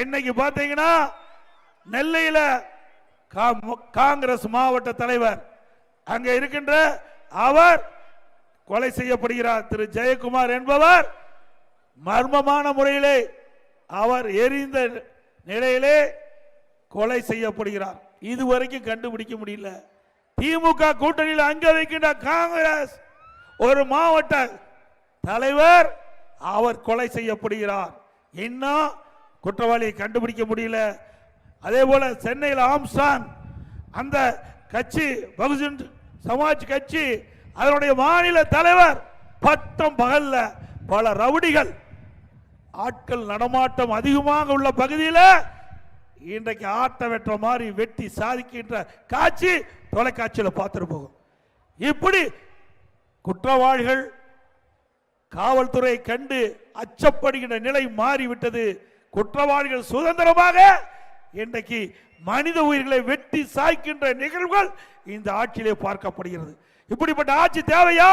இன்னைக்கு பாத்தீங்கன்னா நெல்லையில கா- காங்கிரஸ் மாவட்ட தலைவர் அங்க இருக்கின்ற அவர் கொலை செய்யப்படுகிறார். திரு. ஜெயக்குமார் என்பவர் மர்மமான முறையிலே அவர் எரிந்த நிலையிலே கொலை செய்யப்படுகிறார். இதுவரைக்கும் கண்டுபிடிக்க முடியல. திமுக கூட்டணியில் அங்க வைக்கின்ற காங்கிரஸ் ஒரு மாவட்ட தலைவர் அவர் கொலை செய்யப்படுகிறார். இன்னும் குற்றவாளியை கண்டுபிடிக்க முடியல. அதே போல சென்னையில் ஆம்சான் அந்த கட்சி பகுஜன் சமாஜ் கட்சி அதனுடைய மாநில தலைவர் பட்டம் பகல்ல பல ரவுடிகள். ஆட்கள் நடமாட்டம் அதிகமாக உள்ள பகுதியில் இன்றைக்கு ஆட்ட வெற்ற மாதிரி வெட்டி சாதிக்கின்ற காட்சி தொலைக்காட்சியில் பார்த்துட்டு போகும். இப்படி குற்றவாளிகள் காவல்துறை கண்டு அச்சப்படுகின்ற நிலை மாறிவிட்டது. குற்றவாளிகள் சுதந்திரமாக இன்றைக்கு மனித உயிர்களை வெட்டி சாய்க்கின்ற நிகழ்வுகள் இந்த ஆட்சியிலே பார்க்கப்படுகிறது. இப்படிப்பட்ட ஆட்சி தேவையா?